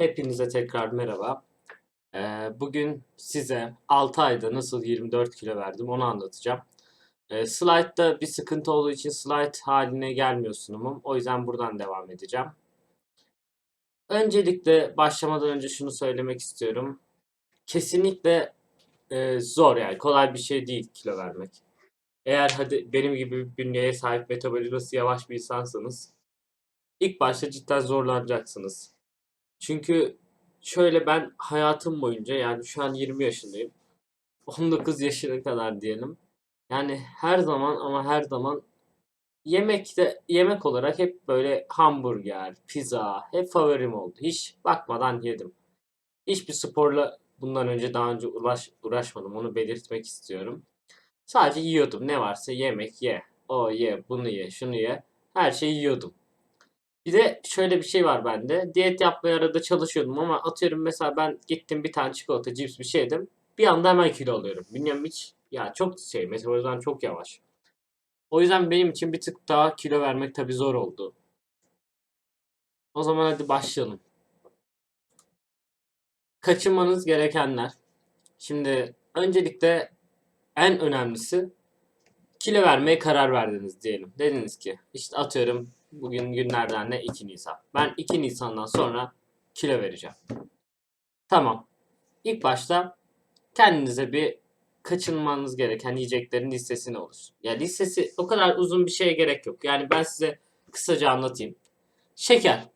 Hepinize tekrar merhaba. Ee, bugün size 6 ayda nasıl 24 kilo verdim onu anlatacağım. Ee, slide'da bir sıkıntı olduğu için slide haline gelmiyor sunumum. O yüzden buradan devam edeceğim. Öncelikle başlamadan önce şunu söylemek istiyorum. Kesinlikle e, zor yani kolay bir şey değil kilo vermek. Eğer hadi benim gibi bir bünyeye sahip metabolizması yavaş bir insansanız ilk başta cidden zorlanacaksınız. Çünkü şöyle ben hayatım boyunca yani şu an 20 yaşındayım. 19 yaşına kadar diyelim. Yani her zaman ama her zaman yemekte yemek olarak hep böyle hamburger, pizza hep favorim oldu. Hiç bakmadan yedim. Hiçbir sporla bundan önce daha önce uğraş, uğraşmadım. Onu belirtmek istiyorum. Sadece yiyordum. Ne varsa yemek ye. O ye, bunu ye, şunu ye. Her şeyi yiyordum. Bir de şöyle bir şey var bende. Diyet yapmaya arada çalışıyordum ama atıyorum mesela ben gittim bir tane çikolata, cips bir şey yedim. Bir anda hemen kilo alıyorum. Bilmiyorum hiç ya çok şey metabolizmam çok yavaş. O yüzden benim için bir tık daha kilo vermek tabii zor oldu. O zaman hadi başlayalım. Kaçınmanız gerekenler. Şimdi öncelikle en önemlisi kilo vermeye karar verdiniz diyelim. Dediniz ki işte atıyorum bugün günlerden ne 2 Nisan. Ben 2 Nisan'dan sonra kilo vereceğim. Tamam. İlk başta kendinize bir kaçınmanız gereken yiyeceklerin listesini oluşturun. Ya listesi o kadar uzun bir şeye gerek yok. Yani ben size kısaca anlatayım. Şeker.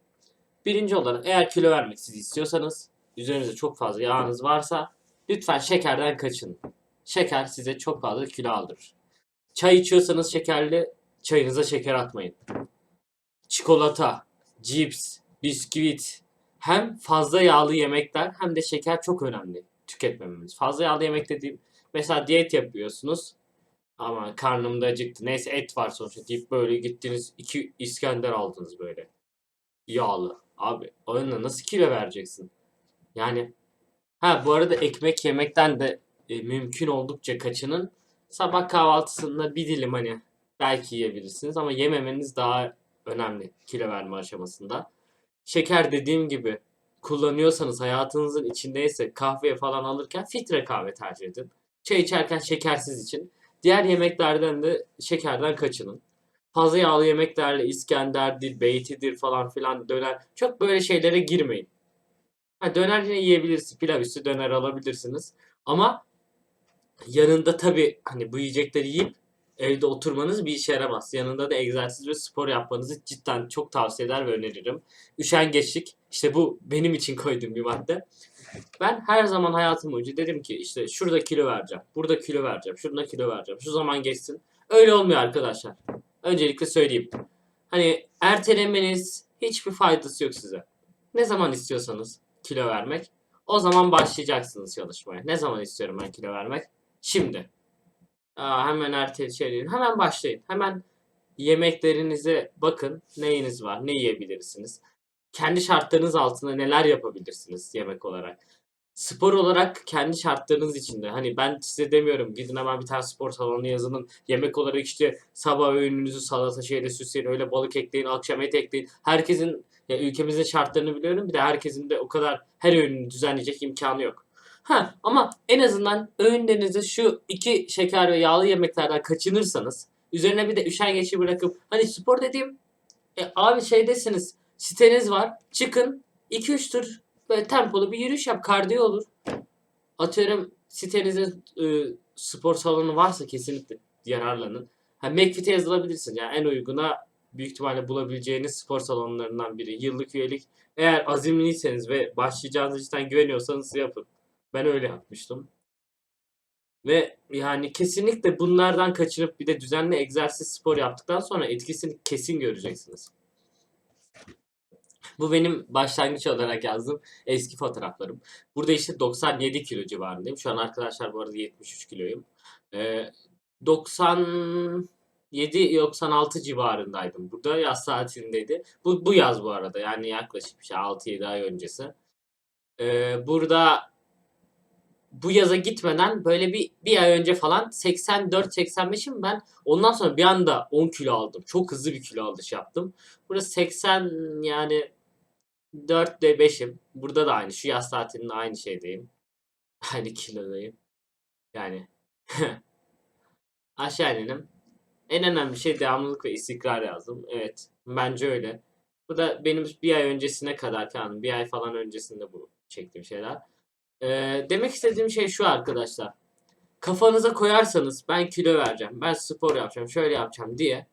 Birinci olarak eğer kilo vermek siz istiyorsanız üzerinizde çok fazla yağınız varsa lütfen şekerden kaçının. Şeker size çok fazla kilo aldırır. Çay içiyorsanız şekerli çayınıza şeker atmayın. Çikolata, cips, bisküvit hem fazla yağlı yemekler hem de şeker çok önemli tüketmememiz. Fazla yağlı yemek dediğim mesela diyet yapıyorsunuz ama karnım da acıktı. Neyse et var sonuçta deyip böyle gittiniz iki İskender aldınız böyle. Yağlı. Abi onunla nasıl kilo vereceksin? Yani ha bu arada ekmek yemekten de e, mümkün oldukça kaçının. Sabah kahvaltısında bir dilim hani belki yiyebilirsiniz ama yememeniz daha önemli kilo verme aşamasında. Şeker dediğim gibi kullanıyorsanız hayatınızın içindeyse kahve falan alırken filtre kahve tercih edin. Çay içerken şekersiz için. Diğer yemeklerden de şekerden kaçının. Fazla yağlı yemeklerle İskender'dir, beytidir falan filan döner. Çok böyle şeylere girmeyin. Ha, döner yine yiyebilirsiniz. Pilav üstü döner alabilirsiniz. Ama yanında tabii hani bu yiyecekleri yiyip evde oturmanız bir işe yaramaz. Yanında da egzersiz ve spor yapmanızı cidden çok tavsiye eder ve öneririm. Üşengeçlik işte bu benim için koyduğum bir madde. Ben her zaman hayatım boyunca dedim ki işte şurada kilo vereceğim, burada kilo vereceğim, şurada kilo vereceğim, şu zaman geçsin. Öyle olmuyor arkadaşlar. Öncelikle söyleyeyim. Hani ertelemeniz hiçbir faydası yok size. Ne zaman istiyorsanız kilo vermek, o zaman başlayacaksınız çalışmaya. Ne zaman istiyorum ben kilo vermek? Şimdi. Aa, hemen erteleyin. Hemen başlayın. Hemen yemeklerinize bakın. Neyiniz var? Ne yiyebilirsiniz? Kendi şartlarınız altında neler yapabilirsiniz yemek olarak? Spor olarak kendi şartlarınız içinde. Hani ben size demiyorum gidin hemen bir tane spor salonu yazının. Yemek olarak işte sabah öğününüzü salata şeyle süsleyin. Öyle balık ekleyin, akşam et ekleyin. Herkesin ya ülkemizin şartlarını biliyorum. Bir de herkesin de o kadar her öğününü düzenleyecek imkanı yok. Ha ama en azından öğünlerinizi şu iki şeker ve yağlı yemeklerden kaçınırsanız üzerine bir de üşengeçi bırakıp hani spor dediğim e, abi şeydesiniz siteniz var çıkın 2-3 tur böyle tempolu bir yürüyüş yap kardiyo olur. Atıyorum sitenizin e, spor salonu varsa kesinlikle yararlanın. Ha, McFit'e yazılabilirsin. Yani en uyguna büyük ihtimalle bulabileceğiniz spor salonlarından biri. Yıllık üyelik. Eğer azimliyseniz ve başlayacağınız cidden güveniyorsanız yapın. Ben öyle yapmıştım. Ve yani kesinlikle bunlardan kaçınıp bir de düzenli egzersiz spor yaptıktan sonra etkisini kesin göreceksiniz. Bu benim başlangıç olarak yazdığım eski fotoğraflarım. Burada işte 97 kilo civarındayım. Şu an arkadaşlar bu arada 73 kiloyum. Ee, 97-96 civarındaydım. Burada yaz tatilindeydi. Bu, bu yaz bu arada yani yaklaşık işte 6-7 ay öncesi. Ee, burada bu yaza gitmeden böyle bir, bir ay önce falan 84-85'im ben ondan sonra bir anda 10 kilo aldım. Çok hızlı bir kilo alış yaptım. Burada 80 yani 4'te 5'im. Burada da aynı. Şu yaz tatilinde aynı şeydeyim. Aynı kilodayım. Yani aşağı inelim. En önemli şey devamlılık ve istikrar yazdım. Evet. Bence öyle. Bu da benim bir ay öncesine kadar yani bir ay falan öncesinde bu çektiğim şeyler. Ee, demek istediğim şey şu arkadaşlar. Kafanıza koyarsanız ben kilo vereceğim, ben spor yapacağım, şöyle yapacağım diye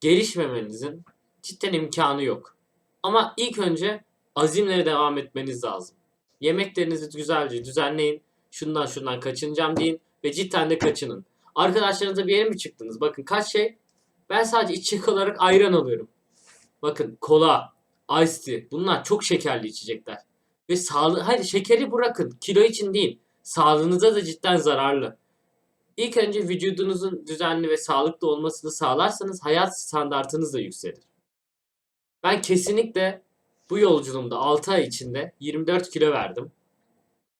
gelişmemenizin cidden imkanı yok. Ama ilk önce azimle devam etmeniz lazım. Yemeklerinizi güzelce düzenleyin. Şundan şundan kaçınacağım deyin ve cidden de kaçının. Arkadaşlarınızla bir yere mi çıktınız? Bakın kaç şey. Ben sadece içecek olarak ayran alıyorum. Bakın kola, ice tea bunlar çok şekerli içecekler. Ve sağlığı, hadi şekeri bırakın kilo için değil. Sağlığınıza da cidden zararlı. İlk önce vücudunuzun düzenli ve sağlıklı olmasını sağlarsanız hayat standartınız da yükselir. Ben kesinlikle bu yolculuğumda 6 ay içinde 24 kilo verdim.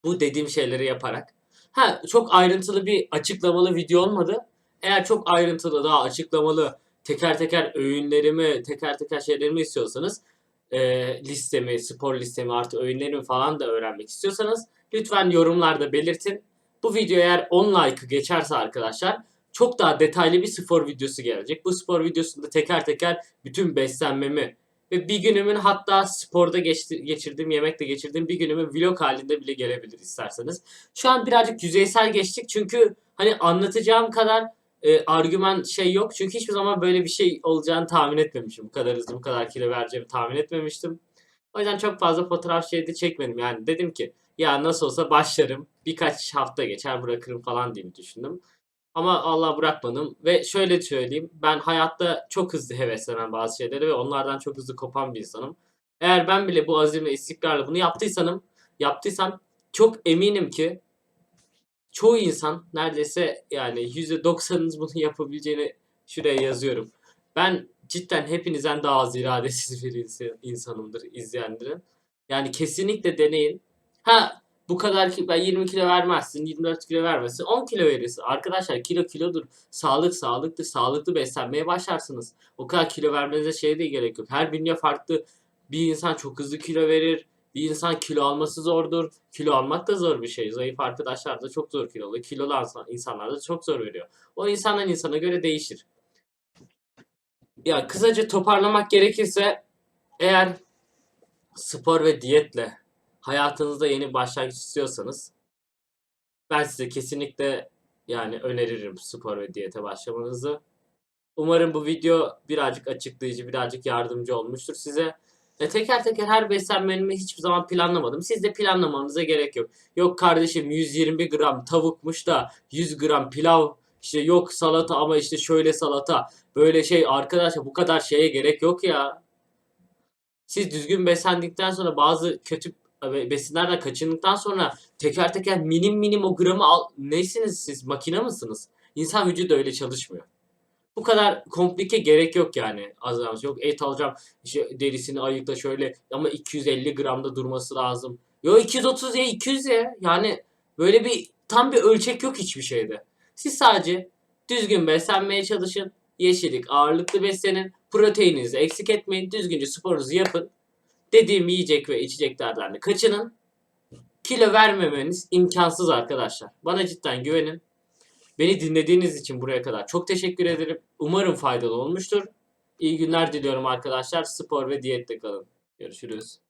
Bu dediğim şeyleri yaparak. Ha çok ayrıntılı bir açıklamalı video olmadı. Eğer çok ayrıntılı daha açıklamalı teker teker öğünlerimi, teker teker şeylerimi istiyorsanız e, listemi, spor listemi artı öğünlerimi falan da öğrenmek istiyorsanız lütfen yorumlarda belirtin. Bu video eğer 10 like'ı geçerse arkadaşlar çok daha detaylı bir spor videosu gelecek. Bu spor videosunda teker teker bütün beslenmemi ve bir günümün hatta sporda geçti, geçirdiğim, yemekte geçirdiğim bir günümün vlog halinde bile gelebilir isterseniz. Şu an birazcık yüzeysel geçtik çünkü hani anlatacağım kadar e, argüman şey yok. Çünkü hiçbir zaman böyle bir şey olacağını tahmin etmemişim. Bu kadar hızlı bu kadar kilo vereceğimi tahmin etmemiştim. O yüzden çok fazla fotoğraf şeyde çekmedim. Yani dedim ki ya nasıl olsa başlarım. Birkaç hafta geçer bırakırım falan diye düşündüm. Ama Allah bırakmadım. Ve şöyle söyleyeyim. Ben hayatta çok hızlı heveslenen bazı şeyleri ve onlardan çok hızlı kopan bir insanım. Eğer ben bile bu azimle istikrarla bunu yaptıysanım, yaptıysam çok eminim ki çoğu insan neredeyse yani %90'ınız bunu yapabileceğini şuraya yazıyorum. Ben cidden hepinizden daha az iradesiz bir insan- insanımdır izleyenlerin. Yani kesinlikle deneyin. Ha bu kadar ki ben 20 kilo vermezsin, 24 kilo vermezsin, 10 kilo verirsin. Arkadaşlar kilo kilodur. Sağlık sağlıktır. Sağlıklı beslenmeye başlarsınız. O kadar kilo vermenize şey de gerek yok. Her bünye farklı. Bir insan çok hızlı kilo verir. Bir insan kilo alması zordur. Kilo almak da zor bir şey. Zayıf arkadaşlar da çok zor kilolu. Kilolu insan- insanlar da çok zor veriyor. O insandan insana göre değişir. Ya kısaca toparlamak gerekirse eğer spor ve diyetle hayatınızda yeni başlangıç istiyorsanız ben size kesinlikle yani öneririm spor ve diyete başlamanızı. Umarım bu video birazcık açıklayıcı, birazcık yardımcı olmuştur size. E, teker teker her beslenmemi hiçbir zaman planlamadım. Siz de planlamanıza gerek yok. Yok kardeşim 120 gram tavukmuş da 100 gram pilav işte yok salata ama işte şöyle salata böyle şey arkadaşlar bu kadar şeye gerek yok ya. Siz düzgün beslendikten sonra bazı kötü be- besinlerden kaçındıktan sonra teker teker minim minim o gramı al neysiniz siz makine mısınız? İnsan vücudu öyle çalışmıyor. Bu kadar komplike gerek yok yani az az yok et alacağım işte derisini ayıkla şöyle ama 250 gramda durması lazım. Yo 230 ya 200 ya yani böyle bir tam bir ölçek yok hiçbir şeyde. Siz sadece düzgün beslenmeye çalışın. Yeşillik ağırlıklı beslenin. Proteininizi eksik etmeyin. Düzgünce sporunuzu yapın. Dediğim yiyecek ve içeceklerden de kaçının. Kilo vermemeniz imkansız arkadaşlar. Bana cidden güvenin. Beni dinlediğiniz için buraya kadar çok teşekkür ederim. Umarım faydalı olmuştur. İyi günler diliyorum arkadaşlar. Spor ve diyette kalın. Görüşürüz.